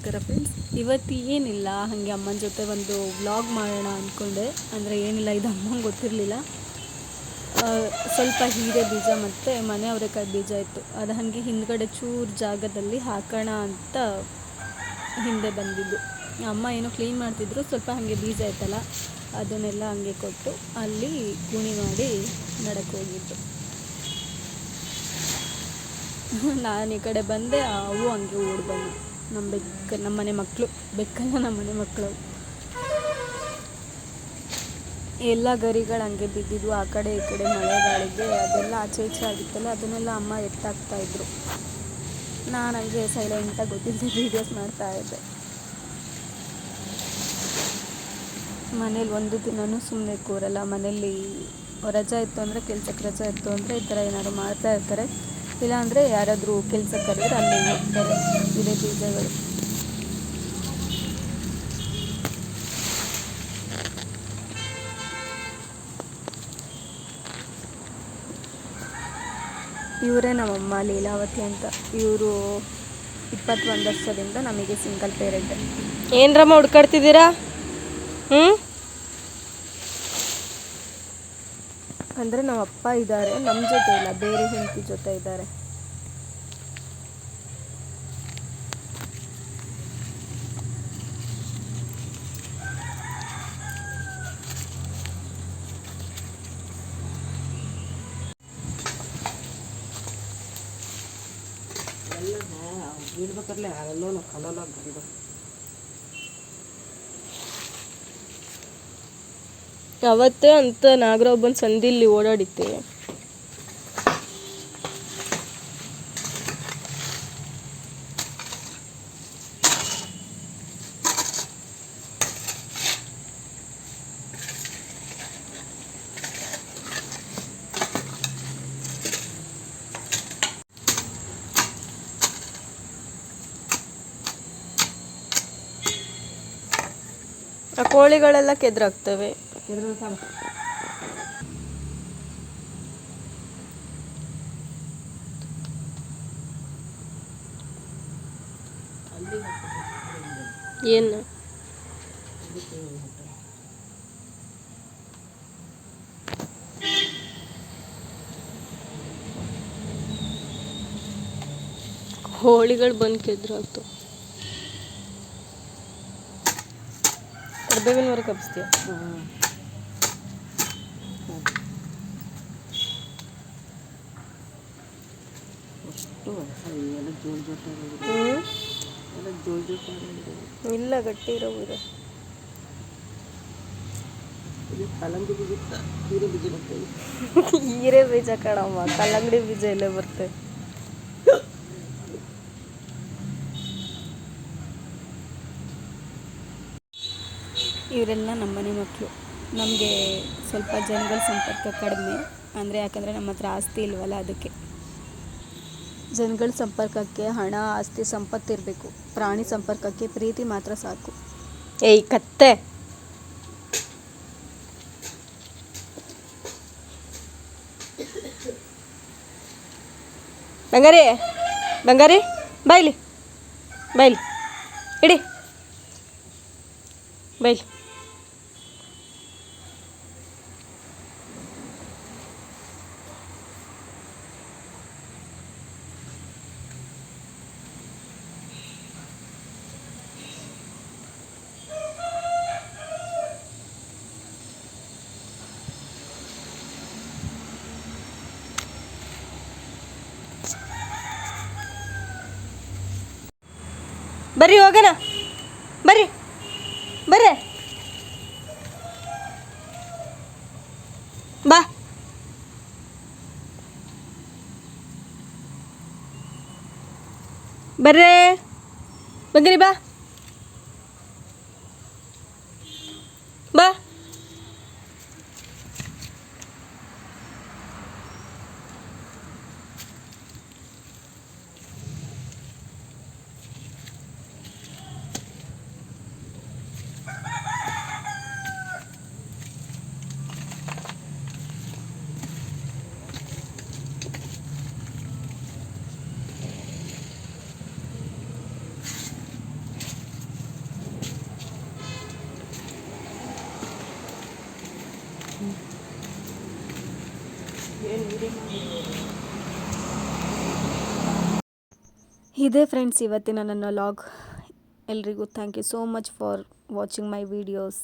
ನಮಸ್ಕಾರ ಫ್ರೆಂಡ್ಸ್ ಇವತ್ತು ಏನಿಲ್ಲ, ಹಾಗೆ ಅಮ್ಮನ ಜೊತೆ ಒಂದು ವ್ಲಾಗ್ ಮಾಡೋಣ ಅಂದ್ಕೊಂಡೆ ಅಂದರೆ ಏನಿಲ್ಲ, ಇದು ಅಮ್ಮಂಗೆ ಗೊತ್ತಿರಲಿಲ್ಲ. ಸ್ವಲ್ಪ ಹೀರೆ ಬೀಜ ಮತ್ತು ಮನೆ ಅವರೆಕಾಯಿ ಬೀಜ ಇತ್ತು. ಅದು ಹಾಗೆ ಹಿಂದ್ಗಡೆ ಚೂರು ಜಾಗದಲ್ಲಿ ಹಾಕೋಣ ಅಂತ ಹಿಂದೆ ಬಂದಿದ್ದು. ಅಮ್ಮ ಏನೋ ಕ್ಲೀನ್ ಮಾಡ್ತಿದ್ರು, ಸ್ವಲ್ಪ ಹಾಗೆ ಬೀಜ ಇತ್ತಲ್ಲ, ಅದನ್ನೆಲ್ಲ ಹಂಗೆ ಕೊಟ್ಟು ಅಲ್ಲಿ ಗುಣಿ ಮಾಡಿ ನಡಕ್ಕೆ ಹೋಗಿದ್ದು. ನಾನು ಈ ಕಡೆ ಬಂದೆ ಅವು ಹಂಗೆ ಓಡಿ ಬಂದು ನಮ್ಮ ಬೆಕ್ಕ ನಮ್ಮ ಮನೆ ಮಕ್ಕಳು, ಬೆಕ್ಕಲ್ಲ ನಮ್ಮ ಮನೆ ಮಕ್ಕಳು. ಎಲ್ಲ ಗರಿಗಳು ಹಂಗೆ ಬಿದ್ದಿದ್ವು. ಆ ಕಡೆ ಈ ಕಡೆ ಮಳೆಗಾಳಿಗೆ ಅದೆಲ್ಲ ಆಚೆ ಈಚೆ ಆಗಿತ್ತಲ್ಲ, ಅದನ್ನೆಲ್ಲ ಅಮ್ಮ ಎತ್ತಾಕ್ತಾ ಇದ್ರು. ನಾನು ಹಂಗೆ ಸೈಲೆಂಟಾಗಿ ಗೊತ್ತಿಲ್ಲದೆ ವೀಡಿಯೋಸ್ ಮಾಡ್ತಾ ಇದ್ದೆ. ಮನೇಲಿ ಒಂದು ದಿನವೂ ಸುಮ್ಮನೆ ಕೂರಲ್ಲ. ಮನೇಲಿ ರಜಾ ಇತ್ತು ಅಂದರೆ, ಕೆಲ್ಸಕ್ಕೆ ರಜಾ ಇತ್ತು ಅಂದರೆ ಈ ಥರ ಏನಾದ್ರು ಮಾಡ್ತಾ ಇರ್ತಾರೆ. ಇಲ್ಲಾಂದರೆ ಯಾರಾದರೂ ಕೆಲಸ ಕರೆದ್ರೆ ಅಲ್ಲಿ ಹೋಗ್ತಾರೆ. ಇದೇ ಬೀಜಗಳು. ಇವರೇ ನಮ್ಮಮ್ಮ ಲೀಲಾವತಿ ಅಂತ. ಇವರು ಇಪ್ಪತ್ತೊಂದು ವರ್ಷದಿಂದ ನಮಗೆ ಸಿಂಗಲ್ ಪೇರೆಂಟ್ ಏನ್ರಮ್ಮ ಹುಡ್ಕಾಡ್ತಿದ್ದೀರಾ? ಹ್ಞೂ ಅಂದರೆ ನಮ್ಮ ಅಪ್ಪ ಇದ್ದಾರೆ ನಮ್ಮ ಜೊತೆ ಇಲ್ಲ, ಬೇರೆ ಹೆಂಡತಿ ಜೊತೆ ಇದ್ದಾರೆ. ಇಡ್ಬೇಕಲ್ಲೇ ಅಲ್ಲೋ ನಾವು ಕಲ್ಲಲ್ಲ ಗರಿದು ಅವತ್ತೇ ಅಂತ ನಾಗರೊಬ್ಬನ ಸಂದಿಲ್ಲಿ ಓಡಾಡಿತ್ತೆ ಆ ಕೋಳಿಗಳೆಲ್ಲ ಕೆದ್ರಾಗ್ತವೆ. ಇದ್ರ ಸಾಲ ಏನು ಕೋಳಿಗಳು ಬಂದು ಕೆದ್ರಾಗ್ತವೆ ಕರ್ಬೇವಿನವರೆಗೆ ಕಪ್ಸ್ತೀಯ ಹಾಂ ಅಷ್ಟು ಎಲ್ಲ ಜೋಳು ಜೋಟ ಎಲ್ಲ ಜೋಳು ಜೋಟ ಇಲ್ಲ ಗಟ್ಟಿ ಇರೋವು ಇದೆ ಇದು ಕಲ್ಲಂಗಡಿ ಬೀಜ ಹೀರೆ ಬೀಜ ಬರ್ತದೆ. ಹೀರೆ ಬೀಜ ಕಣಮ್ಮ ಕಲ್ಲಂಗಡಿ ಬೀಜ ಎಲ್ಲೇ ಬರ್ತದೆ. ಇವರೆಲ್ಲ ನಮ್ಮನೆ ಮಕ್ಕಳು. ನಮಗೆ ಸ್ವಲ್ಪ ಜನಗಳ ಸಂಪರ್ಕ ಕಡಿಮೆ. ಅಂದರೆ ಯಾಕಂದರೆ ನಮ್ಮ ಹತ್ರ ಆಸ್ತಿ ಇಲ್ವಲ್ಲ ಅದಕ್ಕೆ. ಜನಗಳ ಸಂಪರ್ಕಕ್ಕೆ ಹಣ ಆಸ್ತಿ ಸಂಪತ್ತಿರಬೇಕು ಪ್ರಾಣಿ ಸಂಪರ್ಕಕ್ಕೆ ಪ್ರೀತಿ ಮಾತ್ರ ಸಾಕು ಏಯ್ ಕತ್ತೆ ಬಂಗಾರಿ ಬಂಗಾರಿ ಬಾಯ್ಲಿ ಬಾಯ್ಲಿ ಇಡಿ ಬಾಯ್ಲಿ ಬರ್ರಿ ಹೋಗೋಣ. ಬರ್ರಿ. ಬರ್ರಿ. ಬಾ. ಬರ್ರೇ. ಬಂದ್ರಿ ಬಾ. ಬಾ ಇದೇ ಫ್ರೆಂಡ್ಸ್ ಇವತ್ತಿನ ನನ್ನ ಲಾಗ್ ಎಲ್ರಿಗೂ thank you so much for watching my videos